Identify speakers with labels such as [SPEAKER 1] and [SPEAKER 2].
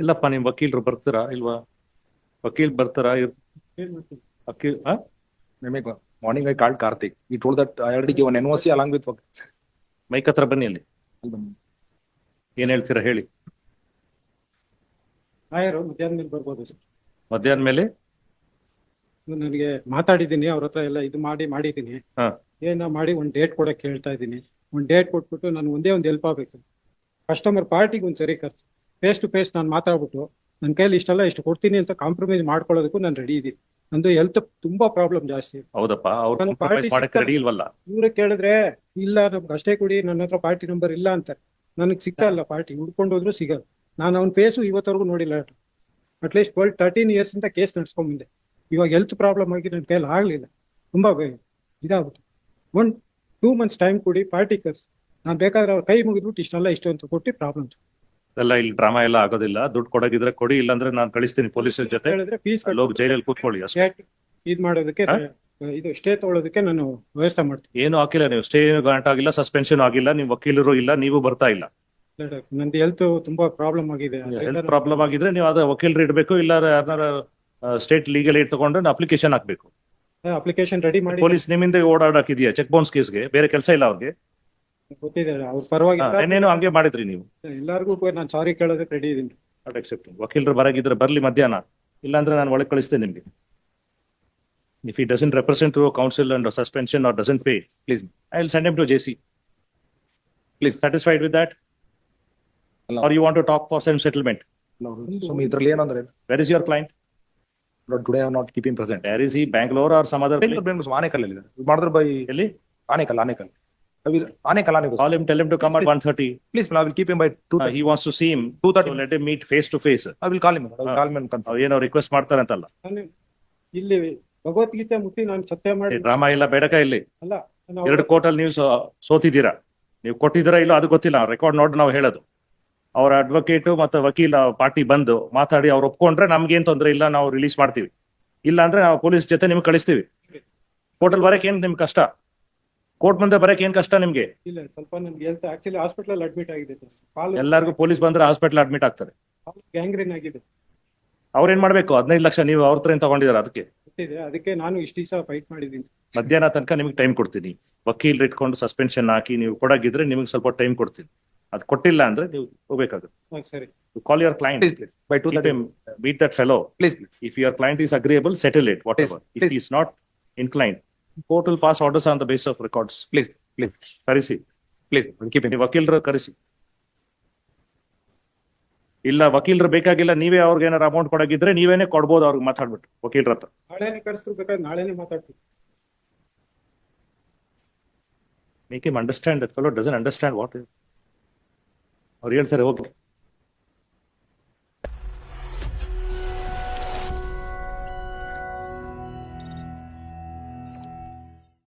[SPEAKER 1] ಇಲ್ಲಪ್ಪ ನಿಮ್ ವಕೀಲರು ಬರ್ತೀರಾ ಇಲ್ವಾ? ವಕೀಲ್ ಬರ್ತಾರಾ? ವಕೀಲ್ ನಿಮಗೆ
[SPEAKER 2] ಮಾರ್ನಿಂಗ್ morning ಕಾಲ್ ಕಾರ್ತಿಕ್. ಈ He told that I already given C along with.
[SPEAKER 1] Mike ಹತ್ರ ಬನ್ನಿ ಅಲ್ಲಿ. ಏನ್ ಹೇಳ್ತೀರಾ ಹೇಳಿ.
[SPEAKER 3] ಆಯರು ಮಧ್ಯಾಹ್ನ ಮೇಲೆ ಬರ್ಬೋದು. ಸರ್
[SPEAKER 1] ಮಧ್ಯಾಹ್ನ ಮೇಲೆ?
[SPEAKER 3] ನನಗೆ ಮಾತಾಡಿದ್ದೀನಿ ಅವ್ರ ಹತ್ರ ಎಲ್ಲ ಇದು ಮಾಡಿ ಮಾಡಿದ್ದೀನಿ.
[SPEAKER 1] ಹಾ.
[SPEAKER 3] ಏನೋ ಮಾಡಿ ಒಂದು ಡೇಟ್ ಕೊಡಕ್ಕೆ ಹೇಳ್ತಾ ಇದ್ದೀನಿ. ಒಂದು ಡೇಟ್ ಕೊಟ್ಬಿಟ್ಟು ನಾನು ಒಂದೇ ಒಂದು ಹೆಲ್ಪ್ ಆಗ್ಬೇಕು. ಕಸ್ಟಮರ್ ಪಾರ್ಟಿಗೆ ಒಂದ್ ಸರಿ ಖರ್ಚು. ಫೇಸ್ ಟು ಫೇಸ್ ನಾನು ಮಾತಾಡ್ಬಿಟ್ಟು ನನ್ನ ಕೈಯಲ್ಲಿ ಇಷ್ಟೆಲ್ಲ ಇಷ್ಟು ಕೊಡ್ತೀನಿ ಅಂತ ಕಾಂಪ್ರಮೈಸ್ ಮಾಡ್ಕೊಳ್ಳೋದಕ್ಕೂ ನಾನು ರೆಡಿ ಇದ್ದೀನಿ. ನಂದು ಹೆಲ್ತ್ ತುಂಬಾ ಪ್ರಾಬ್ಲಮ್ ಜಾಸ್ತಿ.
[SPEAKER 1] ಹೌದಪ್ಪ
[SPEAKER 3] ಇವ್ರಿಗೆ ಕೇಳಿದ್ರೆ ಇಲ್ಲ ನಮ್ಗೆ ಅಷ್ಟೇ ಕೊಡಿ ನನ್ನ ಹತ್ರ ಪಾರ್ಟಿ ನಂಬರ್ ಇಲ್ಲ ಅಂತ. ನನಗೆ ಸಿಗ್ತಾ ಇಲ್ಲ ಪಾರ್ಟಿ ಹುಡ್ಕೊಂಡು ಹೋದ್ರು ಸಿಗಲ್ಲ. ನಾನು ಅವ್ನ ಫೇಸು ಇವತ್ತವರೆಗೂ ನೋಡಿಲ್ಲ. At least twelve thirteen years ಅಂತ ಕೇಸ್ ನಡ್ಸ್ಕೊಂಡ್ ಬಂದೆ ಇವಾಗ ಹೆಲ್ತ್ ಪ್ರಾಬ್ಲಮ್ ಆಗಿ ನನ್ನ ಕೈಯಲ್ಲಿ ಆಗಲಿಲ್ಲ. ತುಂಬಾ ಇದಾಗುತ್ತೆ ಇದಾಗ್ಬಿಟ್ಟು. ಒನ್ ಟೂ ಮಂತ್ಸ್ ಟೈಮ್ ಕೊಡಿ ಪಾರ್ಟಿ ಕರ್ಸ್. ನಾನು ಬೇಕಾದ್ರೆ ಅವ್ರ ಕೈ ಮುಗಿದ್ಬಿಟ್ಟು ಇಷ್ಟೆಲ್ಲ ಇಷ್ಟು ಅಂತ ಕೊಟ್ಟು ಪ್ರಾಬ್ಲಮ್
[SPEAKER 1] ಎಲ್ಲ ಇಲ್ಲಿ ಡ್ರಾಮಾ ಎಲ್ಲ ಆಗೋದಿಲ್ಲ. ದುಡ್ಡು ಕೊಡೋಗಿದ್ರೆ ಕೊಡಿ ಇಲ್ಲಾಂದ್ರೆ ನಾನು ಕಳಿಸ್ತೀನಿ ಪೊಲೀಸ್ ಜೊತೆ.
[SPEAKER 3] ಹೇಳಿದ್ರೆ ಫೀಸ್
[SPEAKER 1] ಹೋಗಿ ಜೈಲಲ್ಲಿ ಕೂತ್ಕೊಳ್ಳಿ ಅಷ್ಟೇ.
[SPEAKER 3] ಇದು ಮಾಡೋದಕ್ಕೆ
[SPEAKER 1] ಹಾ?
[SPEAKER 3] ಇದು ಸ್ಟೇ ತಗೊಳ್ಳೋದಕ್ಕೆ ನಾನು ವ್ಯವಸ್ಥೆ ಮಾಡ್ತೀನಿ.
[SPEAKER 1] ಏನು ಹಾಕಿಲ್ಲ ನೀವು. ಸ್ಟೇ ಗ್ರಾಂಟ್ ಆಗಿಲ್ಲ ಸಸ್ಪೆನ್ಷನ್ ಆಗಿಲ್ಲ ನೀವು ವಕೀಲರು ಇಲ್ಲ ನೀವು ಬರ್ತಾ ಇಲ್ಲ.
[SPEAKER 3] ನಂದು ಹೆಲ್ತ್ ತುಂಬಾ ಪ್ರಾಬ್ಲಮ್ ಆಗಿದೆ.
[SPEAKER 1] ಹೆಲ್ತ್ ಪ್ರಾಬ್ಲಮ್ ಆಗಿದ್ರೆ ನೀವು ಅದ ವಕೀಲರು ಇಡಬೇಕು ಇಲ್ಲ ಯಾರನ್ನಾರ ಸ್ಟೇಟ್ ಲೀಗಲ್ ಏಡ್ ತಗೊಂಡು ಅಪ್ಲಿಕೇಶನ್ ಹಾಕ್ಬೇಕು.
[SPEAKER 3] ಅಪ್ಲಿಕೇಶನ್ ರೆಡಿ ಮಾಡಿ.
[SPEAKER 1] ಪೊಲೀಸ್ ನಿಮ್ಮಿಂದ ಓಡಾಡಕ್ಕಿದೆಯಾ ಚೆಕ್ ಬೌನ್ಸ್ ಕೇಸ್ಗೆ ಬೇರೆ ಕೆಲಸ ಇಲ್ಲ ಅವ್ರಿಗೆ?
[SPEAKER 3] ಗೊತ್ತಿದೆ ಅವ್ರ ಪರವಾಗಿ
[SPEAKER 1] ಏನೇನು ಹಂಗೆ ಮಾಡಿದ್ರಿ ನೀವು.
[SPEAKER 3] ಎಲ್ಲರಿಗೂ ನಾನು ಸಾರಿ ಕೇಳೋದಕ್ಕೆ ರೆಡಿ ಇದೀನಿ.
[SPEAKER 1] ನಾಟ್ ಅಕ್ಸೆಪ್ಟಿಂಗ್ ವಕೀಲರು ಬರಾಗಿದ್ರೆ ಬರಲಿ ಮಧ್ಯಾಹ್ನ. ಇಲ್ಲಾಂದ್ರೆ ನಾನು ಒಳಗೆ ಕಳಿಸ್ತೇನೆ ನಿಮಗೆ. ಇಫ್ ಈ doesn't represent to council and suspension are doesn't pay
[SPEAKER 2] please
[SPEAKER 1] I will send em to J C
[SPEAKER 2] please
[SPEAKER 1] satisfied with that
[SPEAKER 2] ಅಲ್ಲ.
[SPEAKER 1] Are you want to talk for some settlement
[SPEAKER 2] ಇದ್ರಲ್ಲಿ ಏನಂದ್ರೆ?
[SPEAKER 1] Where is your client
[SPEAKER 2] today are not keeping present
[SPEAKER 1] where is ಈ Bangalore are some other
[SPEAKER 2] Anekal ಅಲ್ಲಿ ಮಾಡಿದ್ರೆ ಬೈ
[SPEAKER 1] ಎಲ್ಲಿ?
[SPEAKER 2] Anekal Anekal I will Anekal
[SPEAKER 1] call him tell him to come at one thirty
[SPEAKER 2] please I will keep him by two
[SPEAKER 1] he wants to see him
[SPEAKER 2] two thirty
[SPEAKER 1] let him meet face to face
[SPEAKER 2] I will call him
[SPEAKER 1] ಹಾ.
[SPEAKER 2] Call him confirm
[SPEAKER 1] ಏನೋ request ಮಾಡ್ತಾರಂತಲ್ಲ
[SPEAKER 3] ನಾನು ಇಲ್ಲಿ ಭಗವದ್ಗೀತೆ ಮುಟ್ಟಿ ನಾನು ಸತ್ಯ ಮಾಡಿ
[SPEAKER 1] drama ಇಲ್ಲ ಬೇಡಕ ಇಲ್ಲಿ.
[SPEAKER 3] ಅಲ್ಲ ನಾನು
[SPEAKER 1] ಎರಡು ಕೋರ್ಟಲ್ಲಿ ನೀವು ಸೋ- ಸೋತಿದ್ದೀರಾ? ನೀವು ಕೊಟ್ಟಿದ್ದೀರಾ ಇಲ್ಲೋ ಅದು ಗೊತ್ತಿಲ್ಲ ರೆಕಾರ್ಡ್ ನೋಡಿ ನಾವು ಹೇಳೋದು. ಅವರ ಅಡ್ವೊಕೇಟ್ ಮತ್ತೆ ವಕೀಲ ಪಾರ್ಟಿ ಬಂದು ಮಾತಾಡಿ ಅವ್ರು ಒಪ್ಕೊಂಡ್ರೆ ನಮ್ಗೇನ್ ತೊಂದ್ರೆ ಇಲ್ಲ ನಾವು ರಿಲೀಸ್ ಮಾಡ್ತೀವಿ. ಇಲ್ಲ ಅಂದ್ರೆ ನಾವು ಪೊಲೀಸ್ ಜೊತೆ ನಿಮ್ಗೆ ಕಳಿಸ್ತೀವಿ. ಕೋರ್ಟಲ್ ಬರಕ್ಕೆ ಏನ್ ನಿಮ್ ಕಷ್ಟ? ಕೋರ್ಟ್ ಮುಂದೆ ಬರಕ್ ಏನ್ ಕಷ್ಟ ನಿಮ್ಗೆ?
[SPEAKER 3] ಇಲ್ಲ ಸ್ವಲ್ಪ ನನ್ಗೆ ಹೆಲ್ತ್ ಆಕ್ಚುಲಿ ಹಾಸ್ಪಿಟಲ್ ಅಡ್ಮಿಟ್ ಆಗಿದೆ ಕಾಲು
[SPEAKER 1] ಎಲ್ಲರಿಗೂ ಪೊಲೀಸ್ ಬಂದ್ರೆ ಹಾಸ್ಪಿಟಲ್ ಅಡ್ಮಿಟ್ ಆಗ್ತಾರೆ
[SPEAKER 3] ಗ್ಯಾಂಗ್ರೀನ್ ಆಗಿದೆ.
[SPEAKER 1] ಅವ್ರೇನ್ ಮಾಡ್ಬೇಕು? ಹದಿನೈದು ಲಕ್ಷ ನೀವು ಅವ್ರ ಹತ್ರ ತಗೊಂಡಿದಾರ ಅದಕ್ಕೆ?
[SPEAKER 3] ಗೊತ್ತಿದೆ ಅದಕ್ಕೆ ನಾನು ಇಷ್ಟು ದಿವಸ ಫೈಟ್ ಮಾಡಿದ್ದೀನಿ.
[SPEAKER 1] ಮಧ್ಯಾಹ್ನ ತನಕ ನಿಮ್ಗೆ ಟೈಮ್ ಕೊಡ್ತೀನಿ. ವಕೀಲ್ ಇಟ್ಕೊಂಡು ಸಸ್ಪೆನ್ಷನ್ ಹಾಕಿ ನೀವು ಕೊಡಾಗಿದ್ರೆ ನಿಮ್ಗೆ ಸ್ವಲ್ಪ ಟೈಮ್ ಕೊಡ್ತೀನಿ. ಅದ್ ಕೊಟ್ಟಿಲ್ಲ ಅಂದ್ರೆ ನೀವು ಹೋಗ್ಬೇಕಾಗುತ್ತೆ.
[SPEAKER 3] ಹಾ, ಸರಿ.
[SPEAKER 1] Call your client
[SPEAKER 2] is by two
[SPEAKER 1] Keep
[SPEAKER 2] beat
[SPEAKER 1] that fellow that fellow.
[SPEAKER 2] Please
[SPEAKER 1] If your client is agreeable, settle it, whatever.
[SPEAKER 2] Please,
[SPEAKER 1] If he is not inclined, court will pass orders on the base of records
[SPEAKER 2] please please
[SPEAKER 1] ಕರೆಸಿ.
[SPEAKER 2] Please keep
[SPEAKER 1] ನೀವು ವಕೀಲರು ಕರೆಸಿ. ಇಲ್ಲ ವಕೀಲರು ಬೇಕಾಗಿಲ್ಲ ನೀವೇ ಅವ್ರಿಗೆ ಏನಾರು ಅಮೌಂಟ್ ಕೊಡಗಿದ್ರೆ ನೀವೇನೆ ಕೊಡ್ಬೋದು ಅವ್ರಿಗೆ ಮಾತಾಡ್ಬಿಟ್ಟು ವಕೀಲರ ಹತ್ರ.
[SPEAKER 3] ನಾಳೆನೇ ಕರೆಸ್ರು ಬೇಕಾದ್ರೆ ನಾಳೆನೇ ಮಾತಾಡ್ತೀನಿ.
[SPEAKER 1] Make him understand that fellow doesn't understand what ಅವ್ರು ಹೇಳ್ತಾರೆ ಹೋಗಿ.